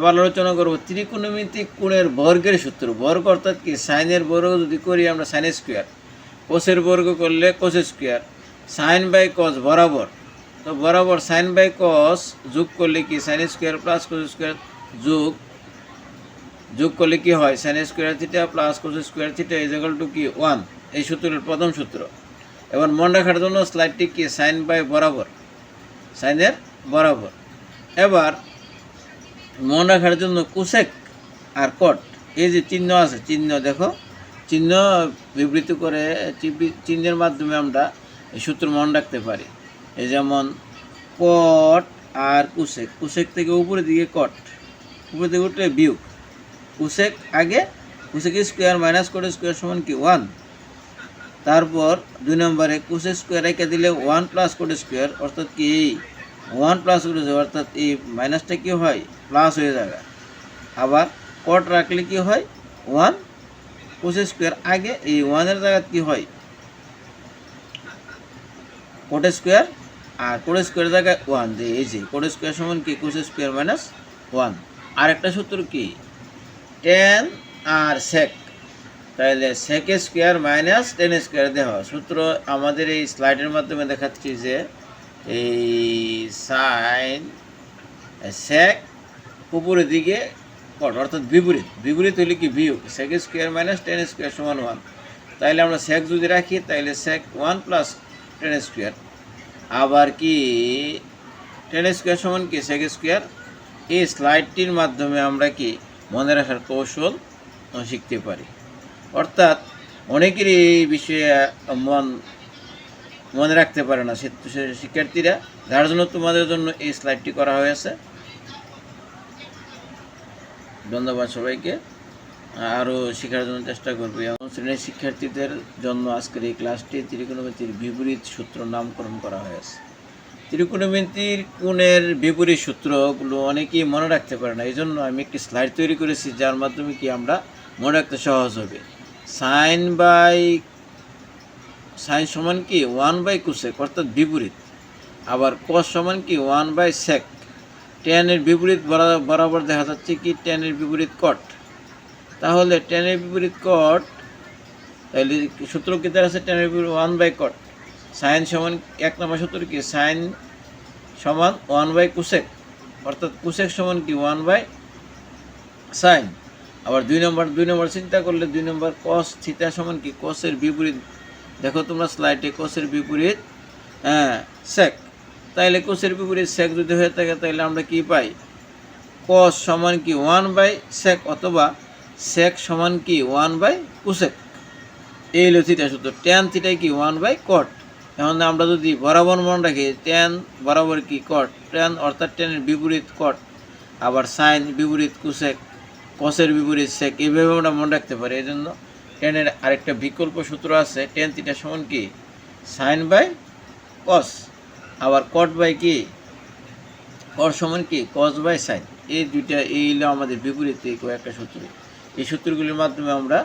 এবার আলোচনা করব ত্রিকোণমিতিক কোণের বর্গের সূত্র। বর্গ অর্থাৎ কি? সাইনের বর্গ যদি করি আমরা সাইন স্কোয়ার কোষের বর্গ করলে কোষ স্কোয়ার সাইন বাই কস বরাবর। তো বরাবর সাইন বাই কস যোগ করলে কি? Sine square plus cos square যোগ। যোগ করলে কি হয়? Sine square theta plus cos square theta is equal to কি? ওয়ান এই সূত্রের প্রথম সূত্র। এবার মন রাখার জন্য স্লাইডটি কি? সাইন বাই বরাবর। সাইনের বরাবর। এবার মন রাখার জন্য কুশেক আর কট, এই যে চিহ্ন আছে, চিহ্ন দেখো, চিহ্ন বিবৃতি করে চিহ্নের মাধ্যমে আমরা এই সূত্র মনে রাখতে পারি। এই যেমন কট আর কুশেক কুশেক থেকে উপরের দিকে কট উপরে দিকে উঠলে বিয়োগ। কুশেক আগে cosec square minus cot square সমান কি? ওয়ান তারপর দুই নম্বরে কুশেক স্কোয়ার রেখে দিলে ওয়ান প্লাস কোট স্কোয়ার অর্থাৎ কি? ওয়ান প্লাস কোট অর্থাৎ এই মাইনাসটা কি হয়? প্লাস হয়ে যাবে। আবার কট রাখলে কি হয়? ওয়ান কোশ স্কোয়ার আগে এই ওয়ানের জায়গায় কি হয়? কোট স্কোয়ার আর কোট স্কোয়ার জায়গায় ওয়ান যে এই যে কোট স্কোয়ার সমান কি? কোশ স্কোয়ার মাইনাস ওয়ান আর একটা সূত্র কি? টেন আর সেক তাহলে sec square minus tan square দেওয়া সূত্র আমাদের এই স্লাইডের মাধ্যমে দেখাচ্ছি যে এই সাইন সেক উপরের দিকে কট অর্থাৎ বিপরীত। বিপরীত হলে কি বিয়োগ sec square minus tan square সমান ওয়ান তাইলে আমরা সেক যদি রাখি, তাইলে sec one plus tan square আবার কি? টেন স্কোয়ার সমান কি? সেক স্কোয়ার এই স্লাইডটির মাধ্যমে আমরা কি মনে রাখার কৌশল শিখতে পারি। অর্থাৎ অনেকেরই এই বিষয়ে মন, মনে রাখতে পারে না শিক্ষার্থীরা। যার জন্য তোমাদের জন্য এই স্লাইডটি করা হয়েছে। ধন্যবাদ সবাইকে। আরও শেখার জন্য চেষ্টা করবে। এবং শ্রেণির শিক্ষার্থীদের জন্য আজকের এই ক্লাসটি ত্রিকোণমিতির বিপরীত সূত্র নামকরণ করা হয়েছে। ত্রিকোণমিতির কোণের বিপরীত সূত্রগুলো অনেকেই মনে রাখতে পারে না। এই জন্য আমি একটি স্লাইড তৈরি করেছি, যার মাধ্যমে কি আমরা মনে রাখতে সহজ হবে। সাইন বাই সাইন সমান কি? ওয়ান বাই কুসেক অর্থাৎ বিপরীত। আবার কস সমান কি? ওয়ান বাই সেক টেনের বিপরীত বরা- বরাবর দেখা যাচ্ছে কি টেনের বিপরীত কট। তাহলে টেনের বিপরীত কট, তাহলে সূত্র কি তার আছে? টেনের বিপরীত ওয়ান বাই কট সাইন সমান এক নম্বর সূত্র কি? সাইন সমান ওয়ান বাই কুসেক অর্থাৎ কুসেক সমান কি? ওয়ান বাই সাইন আবার দুই নম্বর দুই নম্বর চিন্তা করলে দুই নম্বর কস থিতা সমান কি? কসের বিপরীত। দেখো তোমরা স্লাইডে কোষের বিপরীত হ্যাঁ সেক তাইলে কোষের বিপরীত সেক যদি হয়ে থাকে তাহলে আমরা কি পাই? কস সমান কি ওয়ান বাই সেক অথবা সেক সমান কি ওয়ান বাই কুসেক এই হলো থিটা সূত্র। ট্যান থিটাই কি ওয়ান বাই কট এখন আমরা যদি বরাবর মনে রাখি ট্যান বরাবর কি কট ট্যান অর্থাৎ ট্যানের বিপরীত কট আবার সাইন বিপরীত কুসেক কসের বিপরীত সেক এইভাবে আমরা মনে রাখতে পারি। এই জন্য টেনের আরেকটা বিকল্প সূত্র আছে টেন থিটা সমান কি? সাইন বাই কস আবার কট বাই কি? কর সমান কি? Cos by sine. এই দুইটা, এই আমাদের বিপরীত কয়েকটা সূত্র। এই সূত্রগুলির মাধ্যমে আমরা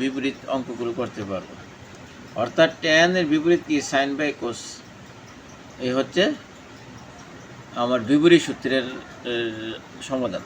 বিপরীত অঙ্কগুলো করতে পারব। অর্থাৎ টেনের বিপরীত কি? সাইন বাই কোস এই হচ্ছে আমার বিপরীত সূত্রের সমাধান।